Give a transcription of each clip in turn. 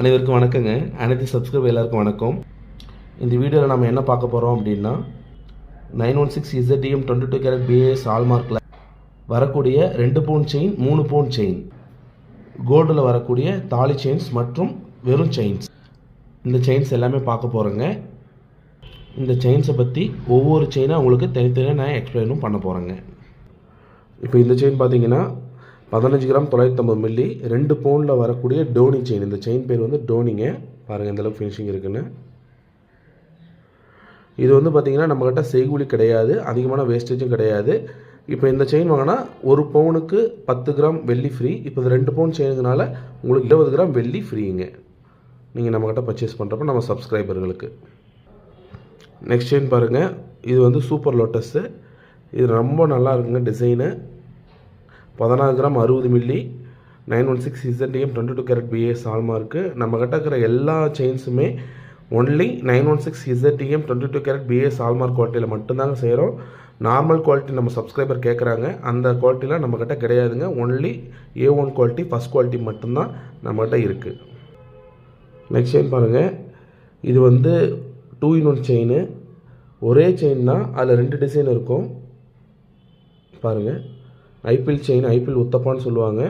அனைவருக்கும் வணக்கங்க. அனைத்து சப்ஸ்கிரைப் எல்லாருக்கும் வணக்கம். இந்த வீடியோவில் நம்ம என்ன பார்க்க போகிறோம் அப்படின்னா nine one six ZTM twenty two carat BIS ஹால்மார்க்கில் வரக்கூடிய ரெண்டு பவுன் செயின் மூணு பவுன் செயின் கோல்டில் வரக்கூடிய தாலி செயின்ஸ் மற்றும் வெறும் செயின்ஸ் இந்த செயின்ஸ் எல்லாமே பார்க்க போகிறோங்க இந்த செயின்ஸை பற்றி ஒவ்வொரு செயினாக உங்களுக்கு தனித்தனியாக நான் எக்ஸ்பிளைனும் பண்ண போகிறேங்க இப்போ இந்த செயின் பார்த்தீங்கன்னா பதினஞ்சு கிராம் தொள்ளாயிரத்தம்பது மில்லி ரெண்டு பவுனில் வரக்கூடிய டோனி செயின் இந்த செயின் பேர் வந்து டோனிங்க. பாருங்கள் இந்தளவுக்கு ஃபினிஷிங் இருக்குன்னு. இது வந்து பார்த்திங்கன்னா நம்மக்கிட்ட செய்கூலி கிடையாது. அதிகமான வேஸ்டேஜும் கிடையாது. இப்போ இந்த செயின் வாங்கினா ஒரு பவுனுக்கு பத்து கிராம் வெள்ளி ஃப்ரீ இப்போ இது ரெண்டு பவுன் செயினுங்கனால உங்களுக்கு இருபது கிராம் வெள்ளி ஃப்ரீங்க நீங்கள் நம்மக்கிட்ட பர்ச்சேஸ் பண்ணுறப்ப நம்ம சப்ஸ்கிரைபர்களுக்கு நெக்ஸ்ட் செயின் பாருங்கள் இது வந்து சூப்பர் லோட்டஸ்ஸு இது ரொம்ப நல்லா இருக்குங்க டிசைனு பதினாறு கிராம் அறுபது milli nine one six ZTM twenty two carat BIS hallmark நம்ம கிட்ட இருக்கிற எல்லா செயின்ஸுமே only nine one six ZTM twenty two carat BIS hallmark குவாலிட்டியில் மட்டும்தாங்க செய்கிறோம் நார்மல் குவாலிட்டி நம்ம சப்ஸ்கிரைபர் கேட்குறாங்க அந்த குவாலிட்டிலாம் நம்மக்கிட்ட கிடையாதுங்க. Only A one quality first quality மட்டும்தான் நம்மக்கிட்ட இருக்குது நெக்ஸ்ட் செயின் பாருங்கள் இது வந்து டூ இன் ஒன் செயின் ஒரே செயின் தான் அதில் ரெண்டு டிசைன் இருக்கும். பாருங்கள் ஐபிஎல் செயின் ஐபிஎல் உத்தப்பான்னு சொல்லுவாங்க.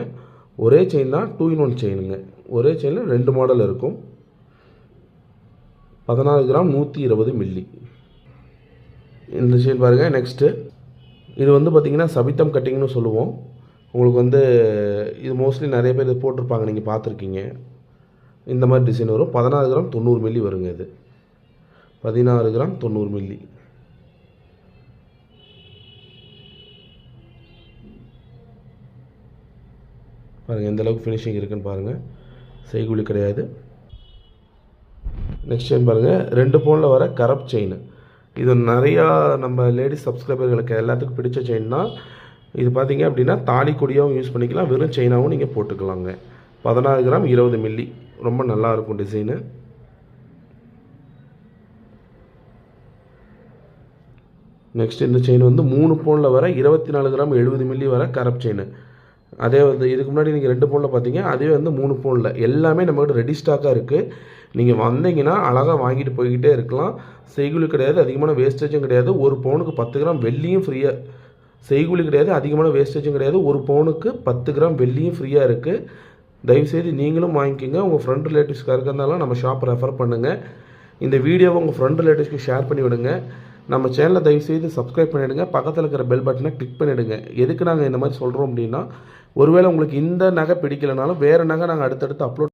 ஒரே செயின் தான் டூ இன் ஒன் செயினுங்க ஒரே செயினில் ரெண்டு மாடல் இருக்கும். பதினாறு கிராம் நூற்றி இருபது மில்லி இந்த செயின் பாருங்கள் நெக்ஸ்ட்டு இது வந்து பார்த்திங்கன்னா சபித்தம் கட்டிங்னு சொல்லுவோம். உங்களுக்கு வந்து இது மோஸ்ட்லி நிறைய பேர் இது போட்டிருப்பாங்க நீங்கள் பார்த்துருக்கீங்க. இந்த மாதிரி டிசைன் வரும். பதினாறு கிராம் தொண்ணூறு மில்லி வருங்க இது. பதினாறு கிராம் தொண்ணூறு மில்லி பாருங்கள் எந்த அளவுக்கு ஃபினிஷிங் இருக்குன்னு பாருங்கள் செய்கூலி கிடையாது. நெக்ஸ்ட் செயின் பாருங்கள் ரெண்டு பவுனில் வர கரப் செயின் இது நிறையா நம்ம லேடிஸ் சப்ஸ்கிரைபர்களுக்கு எல்லாத்துக்கும் பிடிச்ச செயின்னா இது பார்த்தீங்க அப்படின்னா தாலி கொடியாகவும் யூஸ் பண்ணிக்கலாம் வெறும் செயினாகவும் நீங்கள் போட்டுக்கலாங்க. பதினாறு கிராம் இருபது மில்லி ரொம்ப நல்லா இருக்கும் டிசைனு நெக்ஸ்ட் இந்த செயின் வந்து மூணு பவுனில் வர இருபத்தி நாலு கிராம் எழுபது மில்லி வர கரப் செயின் அதே வந்து இதுக்கு முன்னாடி நீங்கள் ரெண்டு பவுனில் பார்த்தீங்க அதே வந்து மூணு பவுனில் எல்லாமே நம்மகிட்ட ரெடி ஸ்டாக்காக இருக்குது நீங்கள் வந்தீங்கன்னா அழகாக வாங்கிட்டு போய்கிட்டே இருக்கலாம். செய்குலி கிடையாது அதிகமான வேஸ்டேஜும் கிடையாது. ஒரு பவுனுக்கு பத்து கிராம் வெள்ளியும் ஃப்ரீயாக செய்குலி கிடையாது அதிகமான வேஸ்டேஜும் கிடையாது. ஒரு பவுனுக்கு பத்து கிராம் வெள்ளியும் ஃப்ரீயாக இருக்குது தயவுசெய்து நீங்களும் வாங்கிக்கோங்க. உங்கள் ஃப்ரெண்ட் ரிலேட்டிவ்ஸ்க்காக இருந்தாலும் நம்ம ஷாப்பை ரெஃபர் பண்ணுங்கள் இந்த வீடியோவை உங்கள் ஃப்ரெண்ட் ரிலேட்டிவ்ஸ்க்கு ஷேர் பண்ணி விடுங்க. நம்ம சேனலை தயவுசெய்து சப்ஸ்கிரைப் பண்ணிவிடுங்க பக்கத்தில் இருக்கிற பெல் பட்டனை கிளிக் பண்ணிவிடுங்க எதுக்கு நாங்கள் இந்த மாதிரி சொல்கிறோம் அப்படின்னா ஒருவேளை உங்களுக்கு இந்த நகை பிடிக்கலனாலும் வேறு நகை நாங்கள் அடுத்தடுத்து அப்லோட்